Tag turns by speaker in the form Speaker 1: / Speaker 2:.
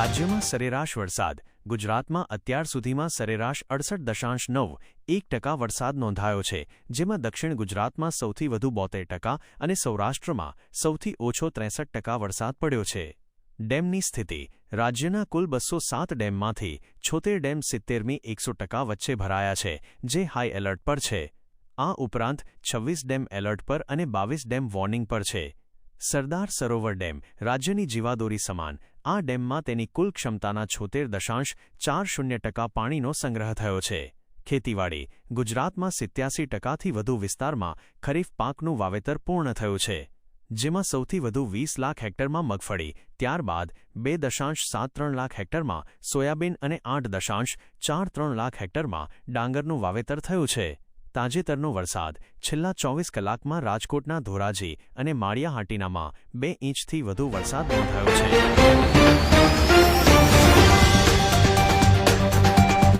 Speaker 1: રાજ્યમાં સરેરાશ વરસાદ, ગુજરાતમાં અત્યાર સુધીમાં સરેરાશ અડસઠ દશાંશ નવ, એક ટકા વરસાદ નોંધાયો છે, જેમાં દક્ષિણ ગુજરાતમાં સૌથી વધુ બોતેર ટકા અને સૌરાષ્ટ્રમાં સૌથી ઓછો ત્રેસઠ ટકા વરસાદ પડ્યો છે. ડેમની સ્થિતિ, રાજ્યના કુલ બસો સાત ડેમમાંથી છોતેર ડેમ સિત્તેરમી એકસો ટકા વચ્ચે ભરાયા છે, જે હાઈ એલર્ટ પર છે. આ ઉપરાંત છવ્વીસ ડેમ એલર્ટ પર અને બાવીસ ડેમ વોર્નિંગ પર છે. સરદાર સરોવર ડેમ, રાજ્યની જીવાદોરી સમાન આ ડેમમાં તેની કુલ ક્ષમતાના છોતેર દશાંશ ચાર શૂન્ય ટકા પાણીનો સંગ્રહ થયો છે. ખેતીવાડી ગુજરાતમાં સિત્યાસી ટકાથી વધુ વિસ્તારમાં ખરીફ પાકનું વાવેતર પૂર્ણ થયું છે. જેમાં સૌથી વધુ વીસ લાખ હેક્ટરમાં મગફળી, ત્યારબાદ બે દશાંશ સાત ત્રણ લાખ હેક્ટરમાં સોયાબીન અને આઠ દશાંશ ચાર ત્રણ લાખ હેક્ટરમાં ડાંગરનું વાવેતર થયું છે. તાજેતરનો વરસાદ. છેલ્લા ચોવીસ કલાકમાં રાજકોટના ધોરાજી અને માળિયાહાટીનામાં બે ઇંચથી વધુ વરસાદ નોંધાયો છે.